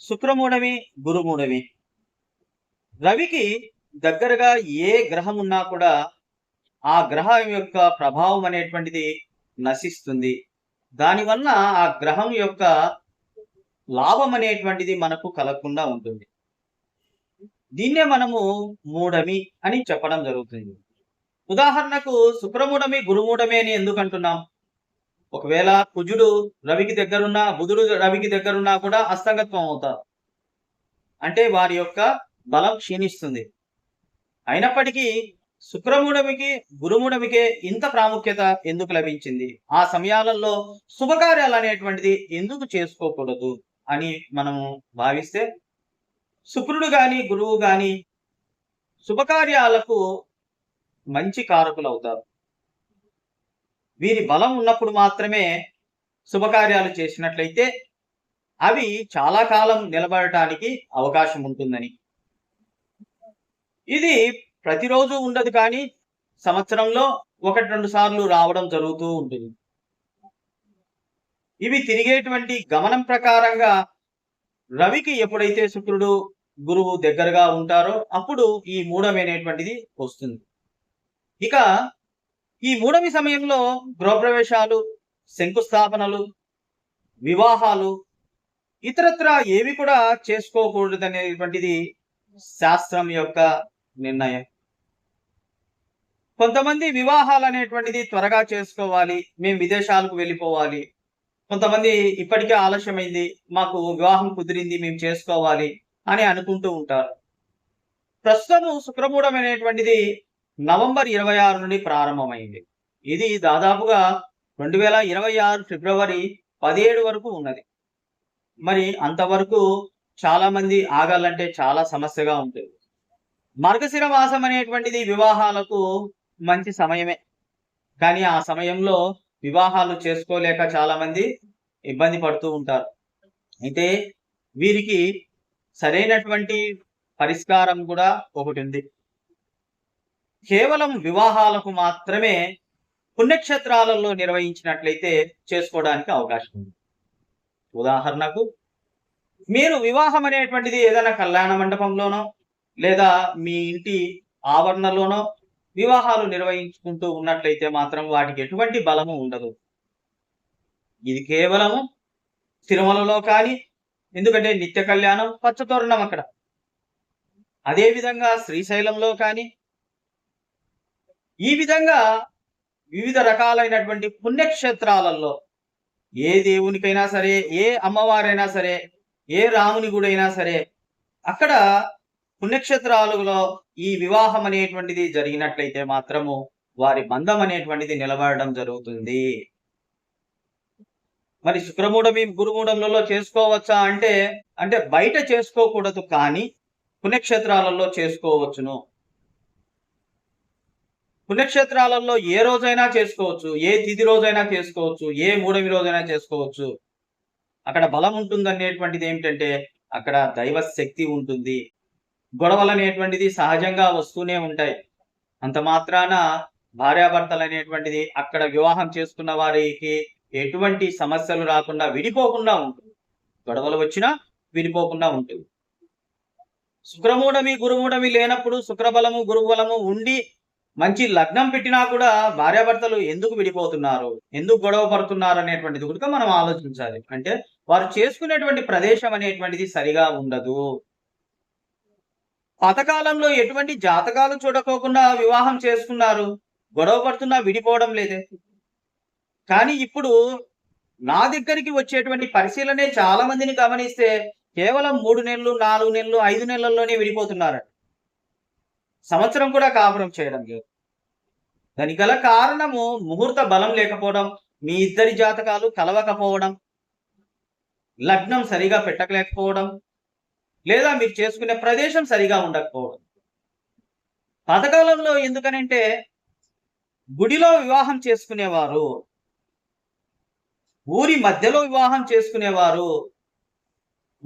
శుక్రమూఢమి గురుమూఢమి. రవికి దగ్గరగా ఏ గ్రహం ఉన్నా కూడా ఆ గ్రహం యొక్క ప్రభావం అనేటువంటిది నశిస్తుంది. దానివల్ల ఆ గ్రహం యొక్క లాభం అనేటువంటిది మనకు కలగకుండా ఉంటుంది. దీన్నే మనము మూఢమి అని చెప్పడం జరుగుతుంది. ఉదాహరణకు శుక్రమూఢమి గురుమూఢమి అని ఎందుకు అంటున్నాం? ఒకవేళ కుజుడు రవికి దగ్గరున్నా బుధుడు రవికి దగ్గరున్నా కూడా అస్తంగత్వం అవుతారు. అంటే వారి యొక్క బలం క్షీణిస్తుంది. అయినప్పటికీ శుక్రమూఢమికి గురుమూఢమికే ఇంత ప్రాముఖ్యత ఎందుకు లభించింది? ఆ సమయాలలో శుభకార్యాలు అనేటువంటిది ఎందుకు చేసుకోకూడదు అని మనము భావిస్తే శుక్రుడు గాని గురువు గాని శుభకార్యాలకు మంచి కారకులు అవుతారు వీరి బలం ఉన్నప్పుడు మాత్రమే శుభకార్యాలు చేసినట్లయితే అవి చాలా కాలం నిలబడటానికి అవకాశం ఉంటుందని. ఇది ప్రతిరోజు ఉండదు కానీ సంవత్సరంలో ఒకటి రెండు సార్లు రావడం జరుగుతూ ఉంటుంది. ఇవి తిరిగేటువంటి గమనం ప్రకారంగా రవికి ఎప్పుడైతే శుక్రుడు గురువు దగ్గరగా ఉంటారో అప్పుడు ఈ మూఢమైనటువంటిది వస్తుంది. ఇక ఈ మూడవ సమయంలో గృహప్రవేశాలు శంకుస్థాపనలు వివాహాలు ఇతరత్ర ఏవి కూడా చేసుకోకూడదు అనేటువంటిది శాస్త్రం యొక్క నిర్ణయం. కొంతమంది వివాహాలు అనేటువంటిది త్వరగా చేసుకోవాలి మేము విదేశాలకు వెళ్ళిపోవాలి. కొంతమంది ఇప్పటికే ఆలస్యమైంది మాకు వివాహం కుదిరింది మేము చేసుకోవాలి అని అనుకుంటూ ఉంటారు. ప్రస్తుతం శుక్రమూఢం అనేటువంటిది నవంబర్ ఇరవై ఆరు నుండి ప్రారంభమైంది. ఇది దాదాపుగా రెండు వేల ఇరవై ఆరు ఫిబ్రవరి పదిహేడు వరకు ఉన్నది. మరి అంతవరకు చాలా మంది ఆగాలంటే చాలా సమస్యగా ఉంటుంది. మార్గశిర మాసం అనేటువంటిది వివాహాలకు మంచి సమయమే. కానీ ఆ సమయంలో వివాహాలు చేసుకోలేక చాలా మంది ఇబ్బంది పడుతూ ఉంటారు. అయితే వీరికి సరైనటువంటి పరిష్కారం కూడా ఒకటి ఉంది. కేవలం వివాహాలకు మాత్రమే పుణ్యక్షేత్రాలలో నిర్వహించినట్లయితే చేసుకోవడానికి అవకాశం ఉంది. ఉదాహరణకు మీరు వివాహం అనేటువంటిది ఏదైనా కళ్యాణ మండపంలోనో లేదా మీ ఇంటి ఆవరణలోనో వివాహాలు నిర్వహించుకుంటూ ఉన్నట్లయితే మాత్రం వాటికి ఎటువంటి బలము ఉండదు. ఇది కేవలము తిరుమలలో కానీ ఎందుకంటే నిత్య కళ్యాణం పచ్చతోరణం అక్కడ. అదే విధంగా శ్రీశైలంలో కానీ ఈ విధంగా వివిధ రకాలైనటువంటి పుణ్యక్షేత్రాలలో ఏ దేవునికైనా సరే ఏ అమ్మవారైనా సరే ఏ రాముని గుడైనా సరే అక్కడ పుణ్యక్షేత్రాలలో ఈ వివాహం అనేటువంటిది జరిగినట్లయితే మాత్రము వారి బంధం అనేటువంటిది నిలబడడం జరుగుతుంది. మరి శుక్రమూఢమి గురుమూఢములలో చేసుకోవచ్చా అంటే అంటే బయట చేసుకోకూడదు కానీ పుణ్యక్షేత్రాలలో చేసుకోవచ్చును. పుణ్యక్షేత్రాలలో ఏ రోజైనా చేసుకోవచ్చు ఏ తిథి రోజైనా చేసుకోవచ్చు ఏ మూడవి రోజైనా చేసుకోవచ్చు. అక్కడ బలం ఉంటుంది అనేటువంటిది ఏమిటంటే అక్కడ దైవ శక్తి ఉంటుంది. గొడవలు అనేటువంటిది సహజంగా వస్తూనే ఉంటాయి. అంత మాత్రాన భార్యాభర్తలు అనేటువంటిది అక్కడ వివాహం చేసుకున్న వారికి ఎటువంటి సమస్యలు రాకుండా విడిపోకుండా ఉంటుంది. గొడవలు వచ్చినా విడిపోకుండా ఉంటుంది. శుక్రమూఢమి గురుమూఢమి లేనప్పుడు శుక్రబలము గురుబలము ఉండి మంచి లగ్నం పెట్టినా కూడా భార్యాభర్తలు ఎందుకు విడిపోతున్నారు? ఎందుకు గొడవ పడుతున్నారు అనేటువంటిది కూడా మనం ఆలోచించాలి. అంటే వారు చేసుకునేటువంటి ప్రదేశం అనేటువంటిది సరిగా ఉండదు. పాతకాలంలో ఎటువంటి జాతకాలు చూడకోకుండా వివాహం చేసుకున్నారు. గొడవ పడుతున్నా విడిపోవడం లేదే. కానీ ఇప్పుడు నా దగ్గరికి వచ్చేటువంటి పరిశీలనే చాలా మందిని గమనిస్తే కేవలం మూడు నెలలు నాలుగు నెలలు ఐదు నెలల్లోనే విడిపోతున్నారు సంవత్సరం కూడా కాపురం చేయడం లేదు. దానికి గల కారణము ముహూర్త బలం లేకపోవడం మీ ఇద్దరి జాతకాలు కలవకపోవడం లగ్నం సరిగా పెట్టకలేకపోవడం లేదా మీరు చేసుకునే ప్రదేశం సరిగా ఉండకపోవడం. పాతకాలంలో ఎందుకనంటే గుడిలో వివాహం చేసుకునేవారు ఊరి మధ్యలో వివాహం చేసుకునేవారు.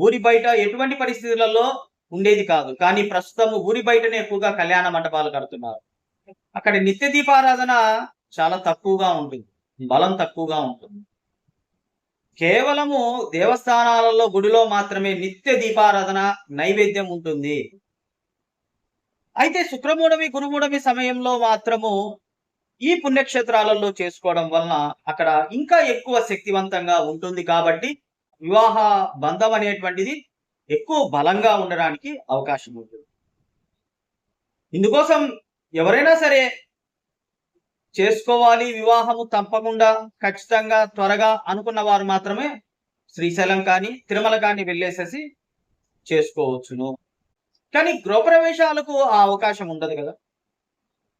ఊరి బయట ఎటువంటి పరిస్థితులలో ఉండేది కాదు. కానీ ప్రస్తుతం ఊరి బయటనే ఎక్కువగా కళ్యాణ మండపాలు కడుతున్నారు. అక్కడ నిత్య దీపారాధన చాలా తక్కువగా ఉంటుంది. బలం తక్కువగా ఉంటుంది. కేవలము దేవస్థానాలలో గుడిలో మాత్రమే నిత్య దీపారాధన నైవేద్యం ఉంటుంది. అయితే శుక్రమూఢమి గురుమూఢమి సమయంలో మాత్రము ఈ పుణ్యక్షేత్రాలలో చేసుకోవడం వలన అక్కడ ఇంకా ఎక్కువ శక్తివంతంగా ఉంటుంది కాబట్టి వివాహ బంధం అనేటువంటిది ఎక్కువ బలంగా ఉండడానికి అవకాశం ఉంటుంది. ఇందుకోసం ఎవరైనా సరే చేసుకోవాలి వివాహము తప్పకుండా ఖచ్చితంగా త్వరగా అనుకున్న వారు మాత్రమే శ్రీశైలం కానీ తిరుమల కానీ వెళ్ళేసేసి చేసుకోవచ్చును. కానీ గృహప్రవేశాలకు ఆ అవకాశం ఉండదు కదా.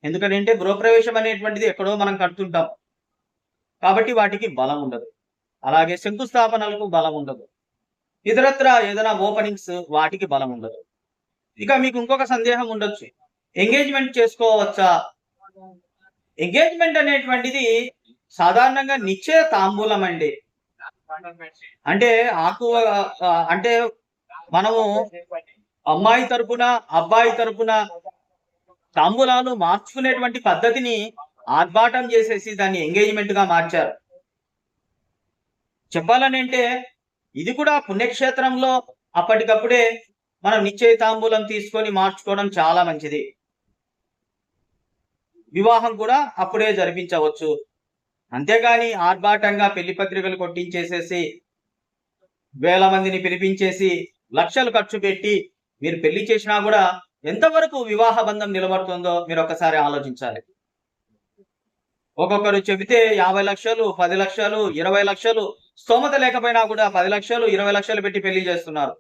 ఎందుకంటే గృహప్రవేశం అనేటువంటిది ఎక్కడో మనం కడుతుంటాం. కాబట్టి వాటికి బలం ఉండదు. అలాగే శంకుస్థాపనలకు బలం ఉండదు. ఇతరత్ర ఏదైనా ఓపెనింగ్స్ వాటికి బలం ఉండదు. ఇక మీకు ఇంకొక సందేహం ఉండొచ్చు. ఎంగేజ్మెంట్ చేసుకోవచ్చా? ఎంగేజ్మెంట్ అనేటువంటిది సాధారణంగా నిశ్చయ తాంబూలం అండి. అంటే ఆకు అంటే మనము అమ్మాయి తరపున అబ్బాయి తరపున తాంబూలాలు మార్చుకునేటువంటి పద్ధతిని ఆర్భాటం చేసేసి దాన్ని ఎంగేజ్మెంట్గా మార్చారు. చెప్పాలని అంటే ఇది కూడా పుణ్యక్షేత్రంలో అప్పటికప్పుడే మనం నిశ్చయ తాంబూలం తీసుకొని మార్చుకోవడం చాలా మంచిది. వివాహం కూడా అప్పుడే జరిపించవచ్చు. అంతేగాని ఆర్భాటంగా పెళ్ళి పత్రికలు కొట్టించేసేసి వేల మందిని పిలిపించేసి లక్షలు ఖర్చు పెట్టి మీరు పెళ్ళి చేసినా కూడా ఎంతవరకు వివాహ బంధం నిలబడుతుందో మీరు ఒకసారి ఆలోచించాలి. ఒక్కొక్కరు చెబితే యాభై లక్షలు పది లక్షలు ఇరవై లక్షలు స్తోమత లేకపోయినా కూడా పది లక్షలు ఇరవై లక్షలు పెట్టి పెళ్ళి చేస్తున్నారు.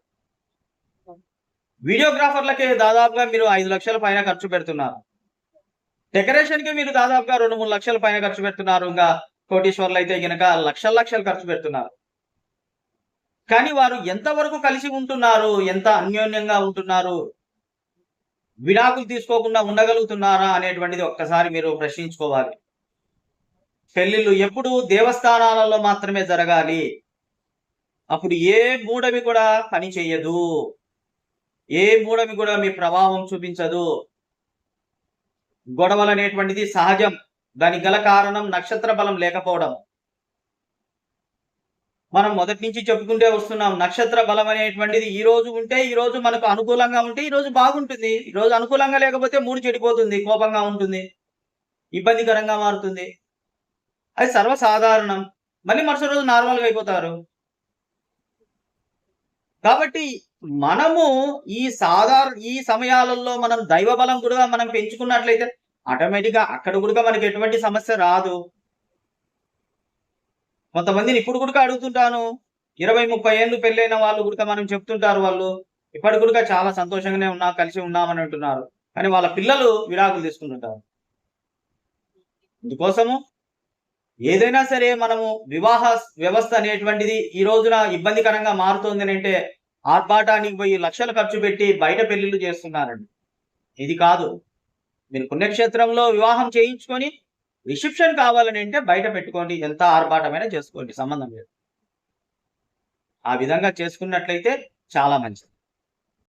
వీడియోగ్రాఫర్లకే దాదాపుగా మీరు ఐదు లక్షల పైన ఖర్చు పెడుతున్నారు. డెకరేషన్కి మీరు దాదాపుగా రెండు మూడు లక్షల పైన ఖర్చు పెడుతున్నారు. ఇంకా కోటీశ్వర్లు అయితే గనక లక్షల లక్షలు ఖర్చు పెడుతున్నారు. కానీ వారు ఎంతవరకు కలిసి ఉంటున్నారు? ఎంత అన్యోన్యంగా ఉంటున్నారు? విడాకులు తీసుకోకుండా ఉండగలుగుతున్నారా అనేటువంటిది ఒక్కసారి మీరు ప్రశ్నించుకోవాలి. పెళ్ళిళ్ళు ఎప్పుడు దేవస్థానాలలో మాత్రమే జరగాలి. అప్పుడు ఏ మూడవి కూడా పని చేయదు ఏ మూడవి కూడా మీ ప్రభావం చూపించదు. గొడవలు అనేటువంటిది సహజం. దానికి గల కారణం నక్షత్ర బలం లేకపోవడం. మనం మొదటి నుంచి చెప్పుకుంటే వస్తున్నాం నక్షత్ర బలం అనేటువంటిది ఈ రోజు ఉంటే ఈ రోజు మనకు అనుకూలంగా ఉంటే ఈ రోజు బాగుంటుంది. ఈ రోజు అనుకూలంగా లేకపోతే మూడు చెడిపోతుంది కోపంగా ఉంటుంది ఇబ్బందికరంగా మారుతుంది. అది సర్వసాధారణం. మళ్ళీ మరుసటి రోజు నార్మల్గా అయిపోతారు. కాబట్టి మనము ఈ సాధారణ ఈ సమయాలలో మనం దైవ బలం కూడా మనం పెంచుకున్నట్లయితే ఆటోమేటిక్గా అక్కడ కూడా మనకి ఎటువంటి సమస్య రాదు. కొంతమందిని ఇప్పుడు కూడా అడుగుతుంటాను ఇరవై ముప్పై ఏళ్ళు పెళ్ళైన వాళ్ళు కూడా మనం చెప్తుంటారు వాళ్ళు ఇప్పటి కూడా చాలా సంతోషంగానే ఉన్నా కలిసి ఉన్నామని అంటున్నారు. కానీ వాళ్ళ పిల్లలు విడాకులు తీసుకుంటుంటారు. ఇందుకోసము ఏదైనా సరే మనము వివాహ వ్యవస్థ అనేటువంటిది ఈ రోజున ఇబ్బందికరంగా మారుతోంది అంటే ఆర్భాటానికి పోయి లక్షలు ఖర్చు పెట్టి బయట పెళ్ళిళ్ళు చేస్తున్నారండి. ఇది కాదు. మీరు పుణ్యక్షేత్రంలో వివాహం చేయించుకొని రిసెప్షన్ కావాలని అంటే బయట పెట్టుకోండి. ఎంత ఆర్భాటమైనా చేసుకోండి. సంబంధం లేదు. ఆ విధంగా చేసుకున్నట్లయితే చాలా మంచిది.